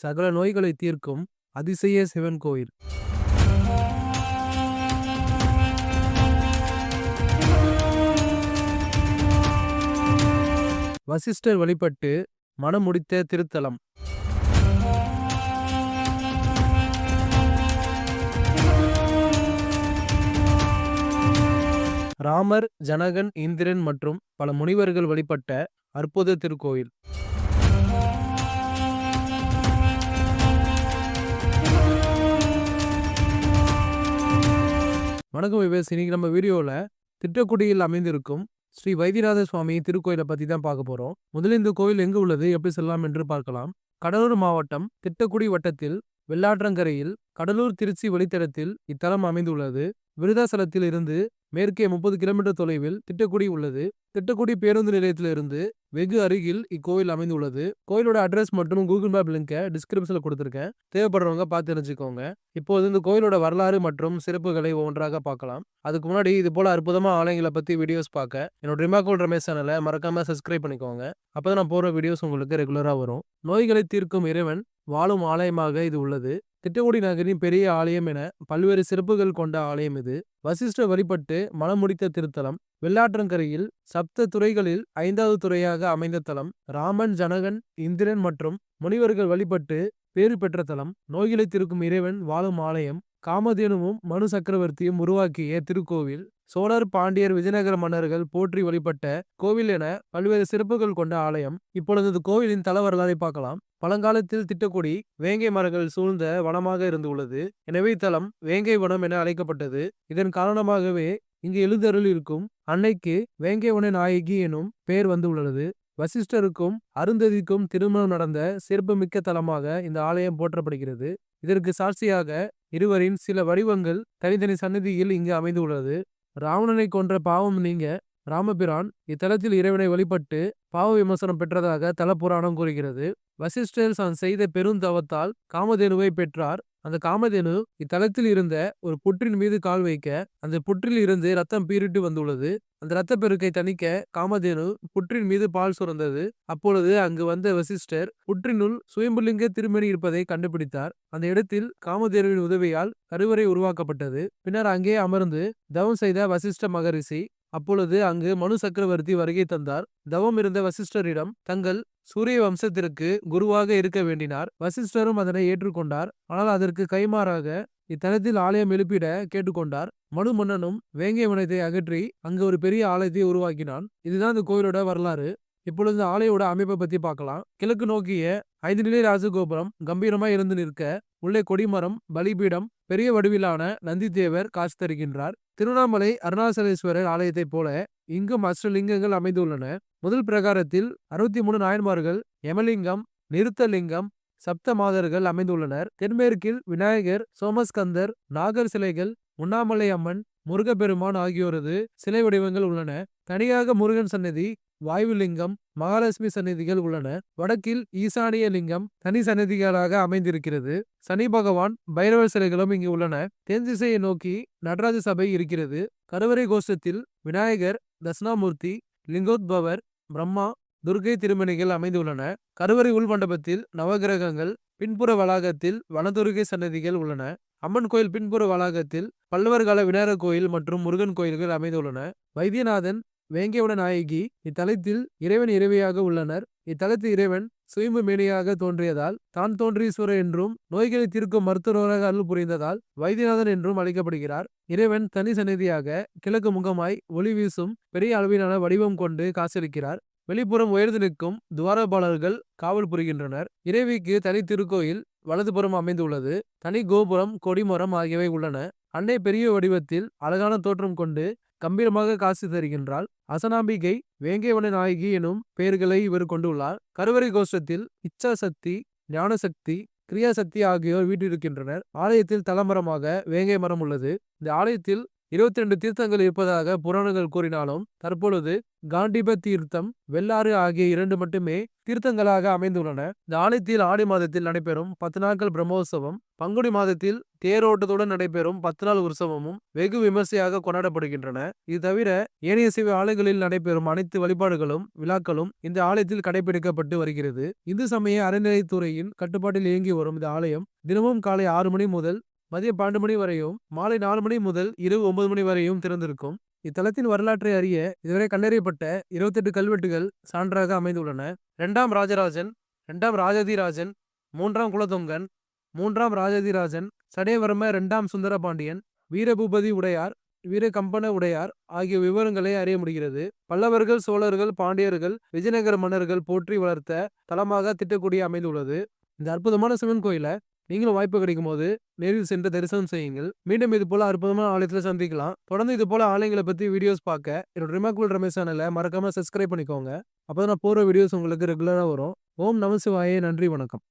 சகல நோய்களை தீர்க்கும் அதிசய சிவன் கோயில். வசிஷ்டர் வழிபட்டு மனம் முடித்த திருத்தலம். ராமர் ஜனகன் இந்திரன் மற்றும் பல முனிவர்கள் வழிபட்ட அற்புத திருக்கோயில். வணக்கம் விவேஸ். இன்னைக்கு நம்ம வீடியோவில் திட்டக்குடியில் அமைந்திருக்கும் ஸ்ரீ வைத்தியநாத சுவாமி திருக்கோயிலை பற்றி தான் பார்க்க போகிறோம் முதலில் இந்த கோயில் எங்கு உள்ளது எப்படி செல்லலாம் என்று பார்க்கலாம். கடலூர் மாவட்டம் திட்டக்குடி வட்டத்தில் வெள்ளாற்றங்கரையில் கடலூர் திருச்சி வழித்தடத்தில் இத்தலம் அமைந்துள்ளது. விருதாசலத்தில் இருந்து மேற்கே முப்பது கிலோமீட்டர் தொலைவில் திட்டக்குடி உள்ளது. திட்டக்குடி பேருந்து நிலையத்திலிருந்து வெகு அருகில் இக்கோயில் அமைந்துள்ளது. கோயிலோட அட்ரஸ் மற்றும் கூகுள் மேப் லிங்கை டிஸ்கிரிப்ஷனில் கொடுத்துருக்கேன். தேவைப்படுறவங்க பார்த்து தெரிஞ்சுக்கோங்க. இப்போது இந்த கோயிலோட வரலாறு மற்றும் சிறப்புகளை ஒவ்வொன்றாக பார்க்கலாம். அதுக்கு முன்னாடி இது போல அற்புதமாக ஆலயங்களை பற்றி வீடியோஸ் பார்க்க என்னோட ரிமாக்கோல் ரமேஷ் சேனலை மறக்காம சப்ஸ்கிரைப் பண்ணிக்கோங்க. அப்போ நான் போகிற வீடியோஸ் உங்களுக்கு ரெகுலராக வரும். நோய்களை தீர்க்கும் இறைவன் வாழும் ஆலயமாக இது உள்ளது. திட்டக்குடி நகரின் பெரிய ஆலயம் என பல்வேறு சிறப்புகள் கொண்ட ஆலயம் இது. வசிஷ்ட வழிபட்டு மனம் திருத்தலம் வெள்ளாற்றங்கரையில் சப்த துறைகளில் ஐந்தாவது துறையாக அமைந்த தலம் ராமன் ஜனகன் இந்திரன் மற்றும் முனிவர்கள் வழிபட்டு பேறு பெற்ற தலம் நோய்களை திருக்கும் இறைவன் வாழும் ஆலயம் காமதேனுவும் மனு சக்கரவர்த்தியும் உருவாக்கிய திருக்கோவில் சோழர் பாண்டியர் விஜயநகர மன்னர்கள் போற்றி வழிபட்ட கோவில் என பல்வேறு சிறப்புகள் கொண்ட ஆலயம். இப்பொழுது இந்த கோவிலின் தல வரலாறை பார்க்கலாம். பழங்காலத்தில் திட்டக்குடி வேங்கை மரங்கள் சூழ்ந்த வனமாக இருந்து உள்ளது எனவே இத்தலம் வேங்கை வனம் என அழைக்கப்பட்டது. இதன் காரணமாகவே இங்கு எழுதருள் இருக்கும் அன்னைக்கு வேங்கைவன நாயகி எனும் பெயர் வந்துள்ளது வசிஷ்டருக்கும் அருந்ததிக்கும் திருமணம் நடந்த சிறப்புமிக்க தலமாக இந்த ஆலயம் போற்றப்படுகிறது. இதற்கு சாட்சியாக இருவரின் சில வடிவங்கள் தனித்தனி சன்னதியில் இங்கு அமைந்துள்ளது. ராவணனை கொன்ற பாவம் நீங்க ராமபிரான் இத்தலத்தில் இறைவனை வழிபட்டு பாவ விமர்சனம் பெற்றதாக தலப்புராணம் கூறுகிறது. வசிஷ்டர் தான் செய்த பெருந்தவத்தால் காமதேனுவை பெற்றார். அந்த காமதேனு இத்தலத்தில் இருந்த ஒரு புற்றின் மீது கால் வைக்க அந்த புற்றில் இருந்து ரத்தம் பீரிட்டு வந்துள்ளது. அந்த இரத்த பெருக்கை தணிக்க காமதேனு புற்றின் மீது பால் சுரந்தது. அப்பொழுது அங்கு வந்த வசிஷ்டர் புற்றினுள் சுயம்புலிங்க திருமணி இருப்பதை கண்டுபிடித்தார். அந்த இடத்தில் காமதேனுவின் உதவியால் கருவறை உருவாக்கப்பட்டது. பின்னர் அங்கே அமர்ந்து தவம் செய்த வசிஷ்ட மகரிஷி அப்பொழுது அங்கு மனு சக்கரவர்த்தி வருகை தந்தார். தவம் இருந்த வசிஷ்டரிடம் தங்கள் சூரிய வம்சத்திற்கு குருவாக இருக்க வேண்டினார். வசிஷ்டரும் அதனை ஏற்றுக்கொண்டார். ஆனால் அதற்கு கைமாறாக இத்தலத்தில் ஆலயம் எழுப்பிட கேட்டுக்கொண்டார். மனு மன்னனும் வேங்கை வனத்தை அகற்றி அங்கு ஒரு பெரிய ஆலயத்தை உருவாக்கினான். இதுதான் இந்த கோயிலோட வரலாறு. இப்பொழுது ஆலயோட அமைப்பை பத்தி பார்க்கலாம். கிழக்கு நோக்கிய ஐந்து நிலை ராஜகோபுரம் கம்பீரமாய் இருந்து நிற்க உள்ளே கொடிமரம் பலிபீடம் பெரிய வடிவிலான நந்திதேவர் காசு தருகின்றார். திருவண்ணாமலை அருணாசலேஸ்வரர் ஆலயத்தைப் போல இங்கும் அஷ்டலிங்கங்கள் அமைந்துள்ளன. முதல் பிரகாரத்தில் அறுபத்தி மூணு நாயன்மார்கள் யமலிங்கம் நிறுத்தலிங்கம் சப்த மாதர்கள் அமைந்துள்ளனர். தென்மேற்கில் விநாயகர் சோமஸ்கந்தர் நாகர் சிலைகள் உண்ணாமலை அம்மன் முருகப்பெருமான் ஆகியோரது சிலை வடிவங்கள் உள்ளன. தனியாக முருகன் சன்னதி வாயுலிங்கம் மகாலட்சுமி சன்னதிகள் உள்ளன. வடக்கில் ஈசானிய லிங்கம் தனி சன்னதிகளாக அமைந்திருக்கிறது. சனி பகவான் பைரவர் சிலைகளும் இங்கு உள்ளன. தென் திசையை நோக்கி நடராஜ சபை இருக்கிறது. கருவறை கோஷத்தில் விநாயகர் தட்சிணாமூர்த்தி லிங்கோத்பவர் பிரம்மா துர்கை திருமணிகள் அமைந்துள்ளன கருவறை உள்மண்டபத்தில் நவகிரகங்கள் பின்புற வளாகத்தில் வனதுர்கை சன்னதிகள் உள்ளன. அம்மன் கோயில் பின்புற வளாகத்தில் பல்லவர் கால விநாயகர் கோயில் மற்றும் முருகன் கோயில்கள் அமைந்துள்ளன. வைத்தியநாதன் வேங்கையோட நாயகி இத்தலத்தில் இறைவன் இறைவியாக உள்ளனர். இத்தலத்து இறைவன் சுயம்பு மேனியாக தோன்றியதால் தான் தோன்றீஸ்வரர் என்றும் நோய்களை தீர்க்கும் மருத்துவராக அருள் புரிந்ததால் வைத்தியநாதன் என்றும் அழைக்கப்படுகிறார். இறைவன் தனி சந்நிதியாக கிழக்கு முகமாய் ஒளி வீசும் பெரிய அளவிலான வடிவம் கொண்டு காசிருக்கிறார் வெளிப்புறம் உயர்ந்து நிற்கும் துவாரபாலர்கள் காவல் புரிகின்றனர். இறைவிக்கு தனி திருக்கோயில் வலதுபுறம் அமைந்துள்ளது. தனி கோபுரம் கொடிமரம் ஆகியவை உள்ளன. அன்னை பெரிய வடிவத்தில் அழகான தோற்றம் கொண்டு கம்பீரமாக காசு தருகின்றாள். அசனாம்பிகை வேங்கைவன நாயகி எனும் பெயர்களை இவர் கொண்டுள்ளார். கருவறை கோஷ்டத்தில் இச்சாசக்தி ஞானசக்தி கிரியாசக்தி ஆகியோர் வீட்டிருக்கின்றனர் ஆலயத்தில் தலமரமாக வேங்கை மரம் உள்ளது. இந்த ஆலயத்தில் இருபத்தி ரெண்டு தீர்த்தங்கள் இருப்பதாக புராணங்கள் கூறினாலும் தற்பொழுது காண்டிப தீர்த்தம் வெள்ளாறு ஆகிய இரண்டு மட்டுமே தீர்த்தங்களாக அமைந்துள்ளன. இந்த ஆலயத்தில் ஆடி மாதத்தில் நடைபெறும் பத்து நாட்கள் பிரம்மோற்சவம் பங்குனி மாதத்தில் தேரோட்டத்துடன் நடைபெறும் பத்து நாள் உற்சவமும் வெகு விமர்சையாக கொண்டாடப்படுகின்றன. இது தவிர ஏனைய சிவ ஆலயங்களில் நடைபெறும் அனைத்து வழிபாடுகளும் விழாக்களும் இந்த ஆலயத்தில் கடைபிடிக்கப்பட்டு வருகிறது. இந்து சமய அறநிலைத்துறையின் கட்டுப்பாட்டில் இயங்கி வரும் இந்த ஆலயம் தினமும் காலை ஆறு மணி முதல் மதியம் பன்னெண்டு மணி வரையும் மாலை நாலு மணி முதல் இரவு ஒன்பது மணி வரையும் திறந்திருக்கும். இத்தலத்தின் வரலாற்றை அறிய இதுவரை கண்டறியப்பட்ட இருபத்தெட்டு கல்வெட்டுகள் சான்றாக அமைந்துள்ளன. இரண்டாம் ராஜராஜன் இரண்டாம் ராஜாதிராஜன் மூன்றாம் குலதொங்கன் மூன்றாம் ராஜாதிராஜன் சடையவர்ம இரண்டாம் சுந்தரபாண்டியன் வீரபூபதி உடையார் வீரகம்பன உடையார் ஆகிய விவரங்களை அறிய முடிகிறது. பல்லவர்கள் சோழர்கள் பாண்டியர்கள் விஜயநகர மன்னர்கள் போற்றி வளர்த்த தலமாக திட்டக்குடி அமைந்துள்ளது. இந்த அற்புதமான சிவன் கோயிலை நீங்களும் வாய்ப்பு கிடைக்கும் போது நேரில் சென்று தரிசனம் செய்யுங்கள். மீண்டும் இது போல அற்புதமான ஆலயத்தில் சந்திக்கலாம். தொடர்ந்து இது போல ஆலயங்களை பத்தி வீடியோஸ் பார்க்க என்னோட ரிமாக்குள் ரமேஷ் சேனலை மறக்காம சப்ஸ்கிரைப் பண்ணிக்கோங்க. அப்போ நான் போகிற வீடியோஸ் உங்களுக்கு ரெகுலராக வரும். ஓம் நமசிவாயே நன்றி. வணக்கம்.